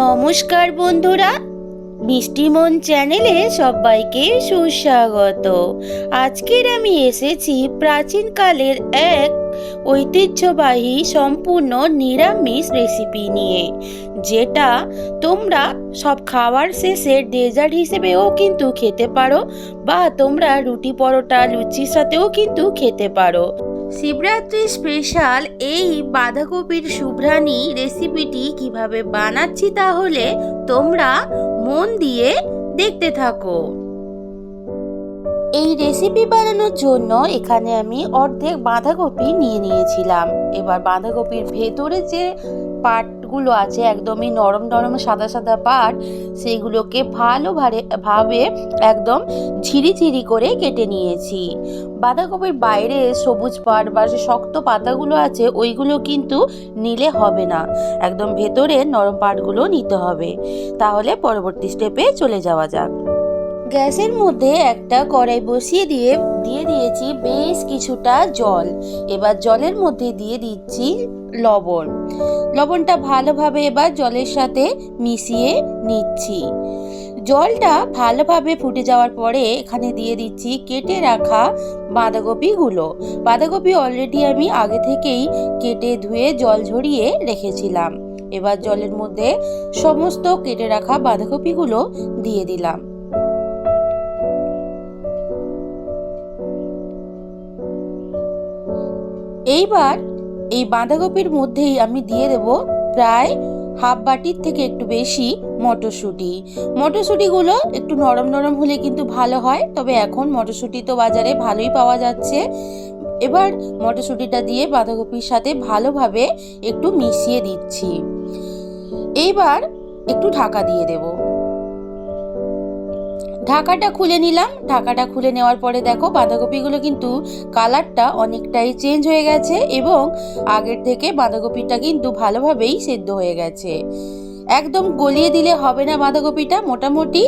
নমস্কার বন্ধুরা মিষ্টিমন চ্যানেলে সবাইকে সুস্বাগত। আজকের আমি এসেছি প্রাচীনকালের এক ঐতিহ্যবাহী সম্পূর্ণ নিরামিষ রেসিপি নিয়ে, যেটা তোমরা সব খাবার শেষে ডেজার্ট হিসেবেও কিন্তু খেতে পারো, বা তোমরা রুটি পরোটা, লুচির সাথেও কিন্তু খেতে পারো। শিবরাত্রি স্পেশাল এই বাঁধাকপির শুভ্রানি রেসিপিটি কীভাবে বানাচ্ছি তাহলে তোমরা মন দিয়ে দেখতে থাকো। এই রেসিপি বানানোর জন্য এখানে আমি অর্ধেক বাঁধাকপি নিয়ে নিয়েছিলাম। এবার বাঁধাকপির ভেতরে যে পাটগুলো আছে, একদমই নরম নরম সাদা সাদা পাট সেইগুলোকে ভালো ভাবে ভাবে একদম ঝিরি ঝিরি করে কেটে নিয়েছি। বাঁধাকপির বাইরে সবুজ পাট বা যে শক্ত পাতাগুলো আছে, ওইগুলো কিন্তু নিলে হবে না। একদম ভেতরে নরম পাটগুলো নিতে হবে। তাহলে পরবর্তী স্টেপে চলে যাওয়া যাক। গ্যাসের মধ্যে একটা কড়াই বসিয়ে দিয়ে দিয়ে দিয়েছি বেশ কিছুটা জল। এবার জলের মধ্যে দিয়ে দিচ্ছি লবণ। লবণটা ভালোভাবে এবার জলের সাথে মিশিয়ে নিচ্ছি। জলটা ভালোভাবে ফুটে যাওয়ার পরে এখানে দিয়ে দিচ্ছি কেটে রাখা বাঁধাকপিগুলো। বাঁধাকপি অলরেডি আমি আগে থেকেই কেটে ধুয়ে জল ঝরিয়ে রেখেছিলাম। এবার জলের মধ্যে সমস্ত কেটে রাখা বাঁধাকপিগুলো দিয়ে দিলাম। এইবার এই বাঁধাকপির মধ্যেই আমি দিয়ে দেব প্রায় হাফ বাটির থেকে একটু বেশি মটরশুঁটি। মটরশুঁটিগুলো একটু নরম নরম হলে কিন্তু ভালো হয়, তবে এখন মটরশুঁটি তো বাজারে ভালোই পাওয়া যাচ্ছে। এবার মটরশুঁটিটা দিয়ে বাঁধাকপির সাথে ভালোভাবে একটু মিশিয়ে দিচ্ছি। এইবার একটু ঢাকা দিয়ে দেবো। ঢাকাটা খুলে নিলাম। ঢাকাটা খুলে নেওয়ার পরে দেখো, বাঁধাকপিগুলো কিন্তু কালারটা অনেকটাই চেঞ্জ হয়ে গেছে এবং আগের থেকে বাঁধাকপিটা কিন্তু ভালোভাবেই সেদ্ধ হয়ে গেছে। একদম গলিয়ে দিলে হবে না বাঁধাকপিটা, মোটামুটি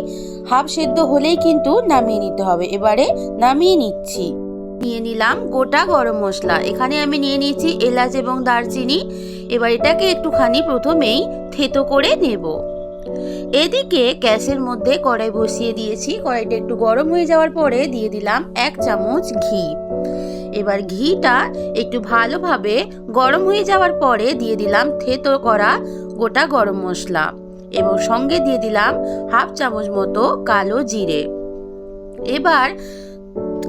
হাফ সেদ্ধ হলেই কিন্তু নামিয়ে নিতে হবে। এবারে নামিয়ে নিচ্ছি। নিয়ে নিলাম গোটা গরম মশলা। এখানে আমি নিয়ে নিয়েছি এলাচ এবং দারচিনি। এবার এটাকে একটুখানি প্রথমেই থেতো করে নেব। এদিকে গ্যাসের মধ্যে কড়াই বসিয়ে দিয়েছি। কড়াইটা একটু গরম হয়ে যাওয়ার পরে দিয়ে দিলাম এক চামচ ঘি। এবার ঘিটা একটু ভালোভাবে গরম হয়ে যাওয়ার পরে দিয়ে দিলাম থেতো করা গোটা গরম মশলা এবং সঙ্গে দিয়ে দিলাম হাফ চামচ মতো কালো জিরে। এবার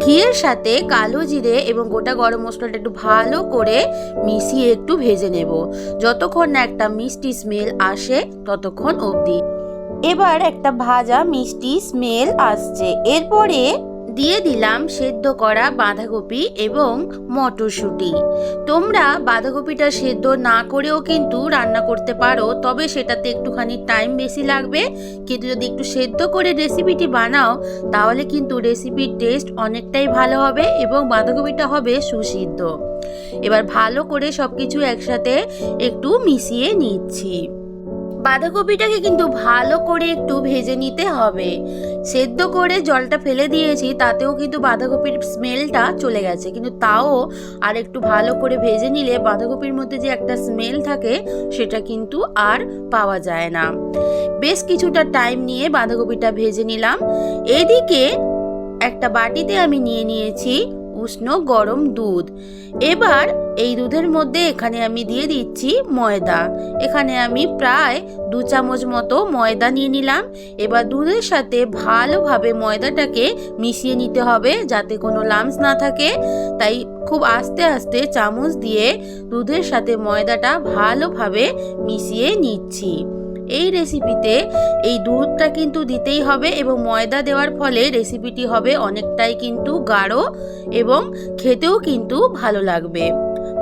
ঘিয়ের সাথে কালো জিরে এবং গোটা গরম মশলাটা একটু ভালো করে মিশিয়ে একটু ভেজে নেব। যতক্ষণ না একটা মিষ্টি স্মেল আসে, ততক্ষণ অবধি। এবার একটা ভাজা মিষ্টি স্মেল আসছে। এরপরে দিয়ে দিলাম সেদ্ধ করা বাঁধাকপি এবং মটরশুঁটি। তোমরা বাঁধাকপিটা সেদ্ধ না করেও কিন্তু রান্না করতে পারো, তবে সেটাতে একটুখানি টাইম বেশি লাগবে। কিন্তু যদি একটু সেদ্ধ করে রেসিপিটি বানাও, তাহলে কিন্তু রেসিপির টেস্ট অনেকটাই ভালো হবে এবং বাঁধাকপিটা হবে সুসিদ্ধ। এবার ভালো করে সব কিছু একসাথে একটু মিশিয়ে নিচ্ছি। বাঁধাকপিটাকে কিন্তু ভালো করে একটু ভেজে নিতে হবে। সেদ্ধ করে জলটা ফেলে দিয়েছি, তাতেও কিন্তু বাঁধাকপির স্মেলটা চলে গেছে। কিন্তু তাও আর একটু ভালো করে ভেজে নিলে বাঁধাকপির মধ্যে যে একটা স্মেল থাকে, সেটা কিন্তু আর পাওয়া যায় না। বেশ কিছুটা টাইম নিয়ে বাঁধাকপিটা ভেজে নিলাম। এদিকে একটা বাটিতে আমি নিয়ে নিয়েছি উষ্ণ গরম দুধ। এবার এই দুধের মধ্যে এখানে আমি দিয়ে দিচ্ছি ময়দা। এখানে আমি প্রায় দু চামচ মতো ময়দা নিয়ে নিলাম। এবার দুধের সাথে ভালোভাবে ময়দাটাকে মিশিয়ে নিতে হবে যাতে কোনো লামস না থাকে। তাই খুব আস্তে আস্তে চামচ দিয়ে দুধের সাথে ময়দাটা ভালোভাবে মিশিয়ে নিচ্ছি। এই রেসিপিতে এই দুধটা কিন্তু দিতেই হবে এবং ময়দা দেওয়ার ফলে রেসিপিটি হবে অনেকটাই কিন্তু গাঢ় এবং খেতেও কিন্তু ভালো লাগবে।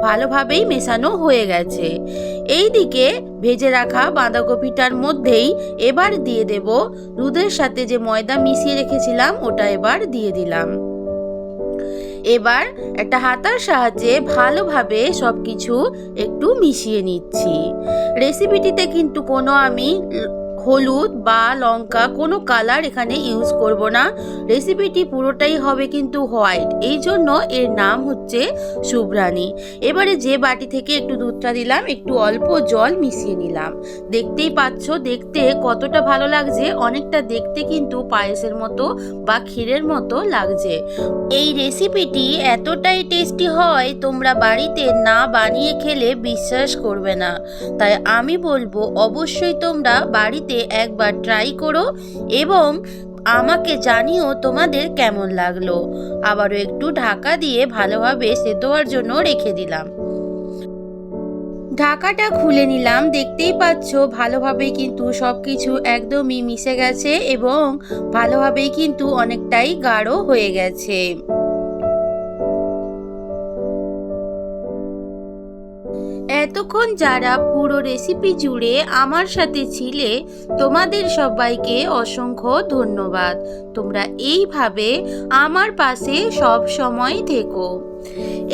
ভালোভাবেই মেশানো হয়ে গেছে। এই দিকে ভেজে রাখা বাঁধাকপিটার মধ্যেই এবার দিয়ে দেব দুধের সাথে যে ময়দা মিশিয়ে রেখেছিলাম ওটা এবার দিয়ে দিলাম। এবার একটা হাতার সাহায্যে ভালোভাবে সব কিছু একটু মিশিয়ে নিচ্ছি। রেসিপিটিতে কিন্তু কোনো আমি হলুদ বা লঙ্কা কোনো কালার এখানে ইউজ করব না। রেসিপিটি পুরোটাই হবে কিন্তু হোয়াইট এই জন্য এর নাম হচ্ছে শুভ্রাণী এবারে যে বাটি থেকে একটু দুধটা দিলাম, একটু অল্প জল মিশিয়ে নিলাম। দেখতেই পাচ্ছ, দেখতে কতটা ভালো লাগছে। অনেকটা দেখতে কিন্তু পায়েসের মতো বা ক্ষীরের মতো লাগছে। এই রেসিপিটি এতটাই টেস্টি হয়, তোমরা বাড়িতে না বানিয়ে খেলে বিশ্বাস করবে না। তাই আমি বলব, অবশ্যই তোমরা বাড়িতে একবার ট্রাই করো এবং আমাকে জানিও তোমাদের কেমন লাগল। আবারও একটু ঢাকা দিয়ে ভালোভাবে হওয়ার জন্য রেখে দিলাম। ঢাকাটা খুলে নিলাম। দেখতেই পাচ্ছ ভালোভাবেই কিন্তু সব কিছু একদমই মিশে গেছে এবং ভালোভাবেই কিন্তু অনেকটাই গাঢ় হয়ে গেছে। এতক্ষণ যারা পুরো রেসিপি জুড়ে আমার সাথে ছিলে, তোমাদের সবাইকে অসংখ্য ধন্যবাদ। তোমরা এইভাবে আমার পাশে সব সময় থেকো।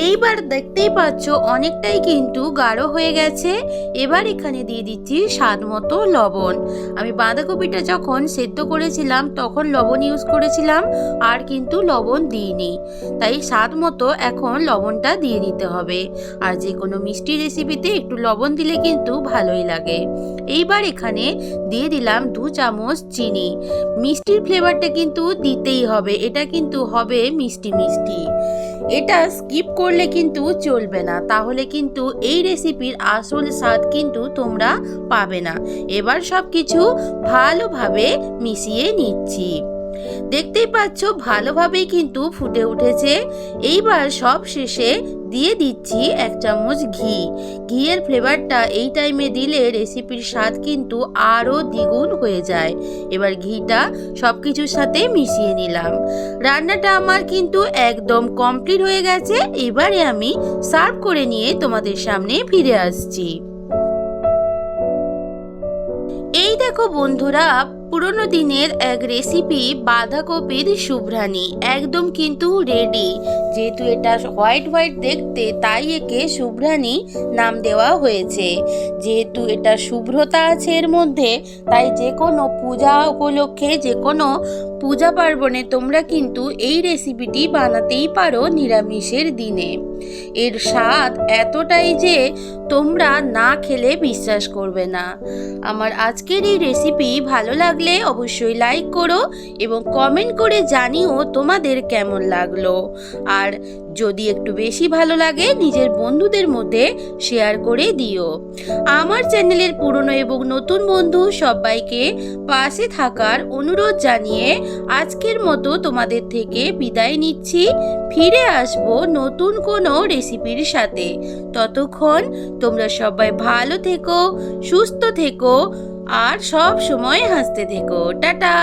এইবার দেখতেই পাচ্ছ অনেকটাই কিন্তু গাঢ় হয়ে গেছে। এবার এখানে দিয়ে দিচ্ছি স্বাদ মতো লবণ। আমি বাঁধাকপিটা যখন সেদ্ধ করেছিলাম, তখন লবণ ইউজ করেছিলাম, আর কিন্তু লবণ দিইনি। তাই স্বাদ মতো এখন লবণটা দিয়ে দিতে হবে। আর যে কোনো মিষ্টি রেসিপিতে একটু লবণ দিলে কিন্তু ভালোই লাগে। এইবার এখানে দিয়ে দিলাম দু চামচ চিনি। মিষ্টির ফ্লেভারটা কিন্তু দিতেই হবে, এটা কিন্তু হবে মিষ্টি মিষ্টি। এটা স্কিপ করলে কিন্তু চলবে না, তাহলে কিন্তু এই রেসিপির আসল স্বাদ কিন্তু তোমরা পাবে না। এবার সব কিছু ভালোভাবে মিশিয়ে নিচ্ছি। দেখতেই পাচ্ছ, ভালোভাবেই কিন্তু ফুটে উঠেছে। এইবার সব শেষে দিয়ে দিচ্ছি এক চামচ ঘি। ঘিয়ের ফ্লেভারটা এই টাইমে দিলে রেসিপির স্বাদ কিন্তু আরও দ্বিগুণ হয়ে যায়। এবার ঘিটা সব কিছুর সাথে মিশিয়ে নিলাম। রান্নাটা আমার কিন্তু একদম কমপ্লিট হয়ে গেছে। এবারে আমি সার্ভ করে নিয়ে তোমাদের সামনে ফিরে আসছি। এই দেখো বন্ধুরা পুরনো দিনের এক রেসিপি বাঁধাকপির শুভ্রানি একদম কিন্তু রেডি যেহেতু এটা হোয়াইট হোয়াইট দেখতে, তাই একে শুভ্রানি নাম দেওয়া হয়েছে। যেহেতু এটা শুভ্রতা আছে এর মধ্যে, তাই যে কোনো পূজা উপলক্ষে যে কোনো পূজা পার্বণে তোমরা কিন্তু এই রেসিপিটি বানাতেই পারো নিরামিষের দিনে। এর স্বাদ এতটাই যে তোমরা না খেলে বিশ্বাস করবে না। আমার আজকের এই রেসিপি ভালো লাগলে অবশ্যই লাইক করো এবং কমেন্ট করে জানিও তোমাদের কেমন লাগল। আর যদি একটু বেশি ভালো লাগে, নিজের বন্ধুদের মধ্যে শেয়ার করে দিও। আমার চ্যানেলের পুরনো এবং নতুন বন্ধু সবাইকে পাশে থাকার অনুরোধ জানিয়ে আজকের মতো তোমাদের থেকে বিদায় নিচ্ছি। ফিরে আসব নতুন কোনো রেসিপির সাথে। ততক্ষণ তোমরা সবাই ভালো থেকো, সুস্থ থেকো, আর সব সময় হাসতে থেকো। টাটা!